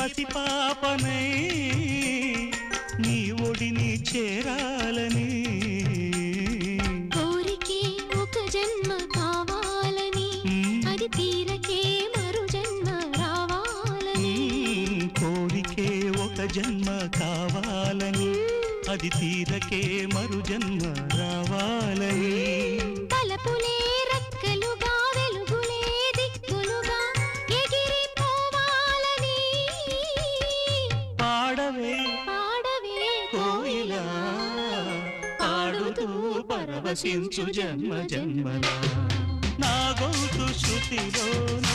పసిపాపనై నీ ఒడిని చేరాలని. కోరికే ఒక జన్మ కావాలని. అది తీరకే మరు జన్మ రావాలని. కోరికే ఒక జన్మ కావాలని. అది తీరకే మరు జన్మ రావాలని. పాడుతూ పరవశించు జన్మ జన్మల. నా గౌతు శృతిలోన?